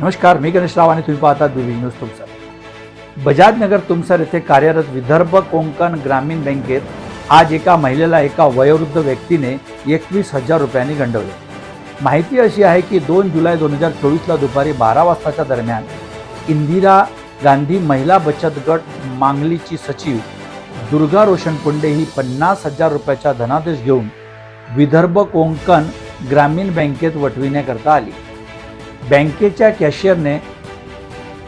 नमस्कार मी गणेश राव आणि तुम्ही पाहता दुर्बी न्यूज तुमसर बजाजनगर तुमसर येथे कार्यरत विदर्भ कोंकण ग्रामीण बँकेत आज एका महिलेला एका वयोवृद्ध व्यक्तीने एकवीस हजार रुपयांनी गंडवले. माहिती अशी आहे की दोन जुलै दोन हजार चोवीसला दुपारी बारा वाजताच्या दरम्यान इंदिरा गांधी महिला बचत गट मांगलीची सचिव दुर्गा रोशनपुंडे ही पन्नास हजार रुपयाचा धनादेश घेऊन विदर्भ कोंकण ग्रामीण बँकेत वटविण्याकरता आली. बँकेच्या कॅशियरने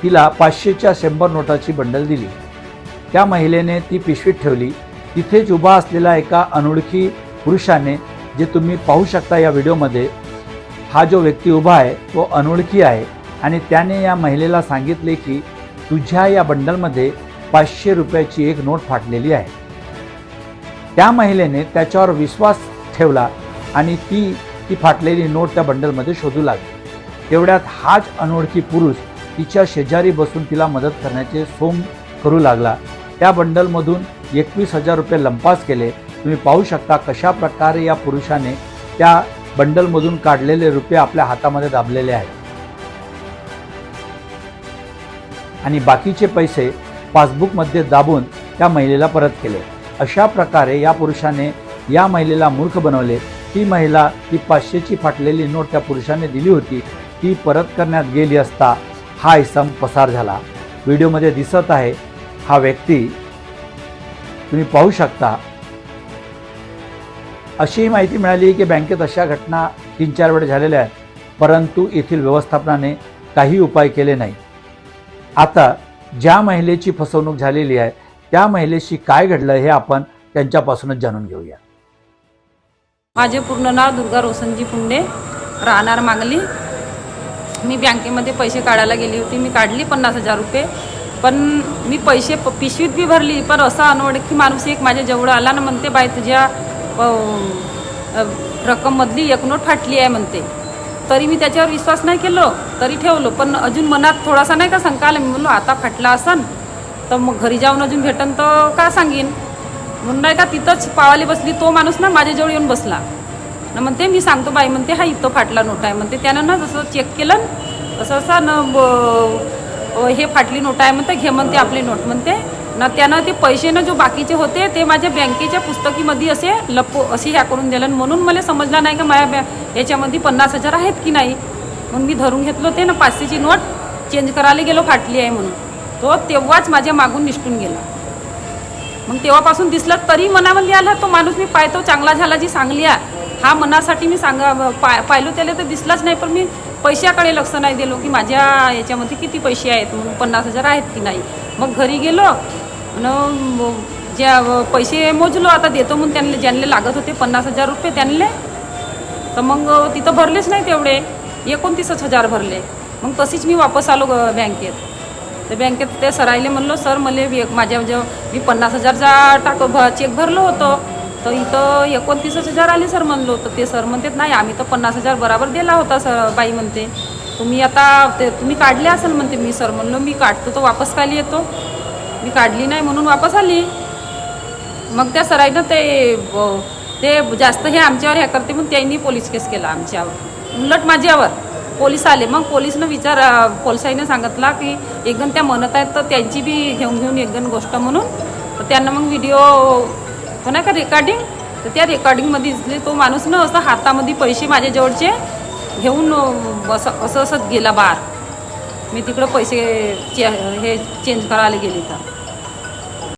तिला पाचशेच्या शंभर नोटाची बंडल दिली. त्या महिलेने ती पिशवीत ठेवली. तिथेच उभा असलेला एका अनोळखी पुरुषाने जे तुम्ही पाहू शकता या व्हिडिओमध्ये हा जो व्यक्ती उभा आहे तो अनोळखी आहे आणि त्याने या महिलेला सांगितले की तुझ्या या बंडलमध्ये पाचशे रुपयाची एक नोट फाटलेली आहे. त्या महिलेने त्याच्यावर विश्वास ठेवला आणि ती ती फाटलेली नोट त्या बंडलमध्ये शोधू लागली. तेवढ्यात हाच अनोळखी पुरुष तिच्या शेजारी बसून तिला मदत करण्याचे सोम करू लागला. त्या बंडलमधून एकवीस हजार रुपये लंपास केले. तुम्ही पाहू शकता कशा प्रकारे या पुरुषाने त्या बंडलमधून काढलेले रुपये आपल्या हातामध्ये दाबलेले आहेत. आणि बाकीचे पैसे पासबुकमध्ये दाबून त्या महिलेला परत केले. अशा प्रकारे या पुरुषाने या महिलेला मूर्ख बनवले. ती महिला ती पाचशेची फाटलेली नोट त्या पुरुषाने दिली होती. ती परत करण्यात गेली असता हा इसम पसार झाला. व्हिडिओमध्ये दिसत आहे हा व्यक्ती. तुम्ही पाहू शकता. अशीही माहिती मिळाली की बँकेत अशा घटना तीन चार वेळ झालेल्या आहेत परंतु येथील व्यवस्थापनाने काही उपाय केले नाही. आता ज्या महिलेची फसवणूक झालेली आहे त्या महिलेशी काय घडलं हे आपण त्यांच्यापासूनच जाणून घेऊया. माझे पूर्ण नाव दुर्गा रोसनजी पुंडे राहणार मागली. मी बँकेमध्ये पैसे काढायला गेली होती. मी काढली पन्नास हजार रुपये. पण मी पैसे प पिशवीत बी भरली. पण असा अनोळखी माणूस एक माझ्या जवळ आला ना म्हणते बाय तुझ्या रक्कममधली एक नोट फाटली आहे म्हणते. तरी मी त्याच्यावर विश्वास नाही केलो तरी ठेवलो. पण अजून मनात थोडासा नाही का शंका आला. मी म्हणलो आता फाटला असन तर मग घरी जाऊन अजून भेटन तर का सांगीन? म्हणून नाही का तिथंच पावाली बसली. तो माणूस ना माझ्याजवळ येऊन बसला. न म्हणते मी सांगतो बाई म्हणते हा इथं फाटला नोट आहे. म्हणते त्यानं ना जसं चेक केलं तसं असं न ब- हे फाटली नोट आहे म्हणते घे म्हणते आपली नोट म्हणते. ना त्यानं ते पैसे ना जो बाकीचे होते ते माझ्या बँकेच्या पुस्तकीमध्ये असे लपो असे ह्या करून दिलं. म्हणून मला समजलं नाही का माझ्या बॅ याच्यामध्ये पन्नास हजार आहेत की नाही? म्हणून मी धरून घेतलं ते ना पाचशेची नोट चेंज करायला गेलो फाटली आहे म्हणून. तो तेव्हाच माझ्या मागून निष्ठून गेला. मग तेव्हापासून दिसलं तरी मनामध्ये आला तो माणूस मी पाहतो चांगला झाला जी सांगली आहे. हा मनासाठी मी सांगा पाय पाहिलो त्याला तर दिसलाच नाही पण मी पैशाकडे लक्ष नाही दिलो की माझ्या याच्यामध्ये किती पैसे आहेत म्हणून पन्नास हजार आहेत की नाही. मग घरी गेलो आणि ज्या पैसे मोजलो आता देतो म्हणून त्यांना ज्यांना लागत होते पन्नास हजार रुपये त्यांना तर मग तिथं भरलेच नाही तेवढे. एकोणतीसच हजार भरले. मग तशीच मी वापस आलो ग- बँकेत. तर बँकेत ते सरायले म्हणलो सर मला माझ्या म्हणजे मी पन्नास हजारचा टाक भ चेक भरलो होतो. तर इथं एकोणतीसच हजार आले सर म्हणलो. तर ते सर म्हणतात नाही आम्ही तर पन्नास हजार बराबर दिला होता सर बाई म्हणते. तुम्ही आता ते तुम्ही काढले असेल म्हणते मी सर. म्हणलो मी काढतो तर वापस खाली येतो? मी काढली नाही म्हणून वापस आली. मग त्या सरायनं ते ते जास्त हे आमच्यावर हे करते म्हणून त्यांनी पोलीस केस केला आमच्यावर. उलट माझ्यावर. पोलीस आले. मग पोलिसनं विचार पोलिसाईनं सांगितला की एकदम त्या म्हणत आहेत तर त्यांची बी घेऊन घेऊन एकदम गोष्ट म्हणून. तर त्यांना मग व्हिडिओ हो ना का रेकॉर्डिंग तर त्या रेकॉर्डिंगमध्ये दिसले तो माणूस ना असं हातामध्ये पैसे माझ्या जवळचे घेऊन असं असं असं गेला बाहेर. मी तिकडं पैसे चे हे चेंज करायला गेले तर.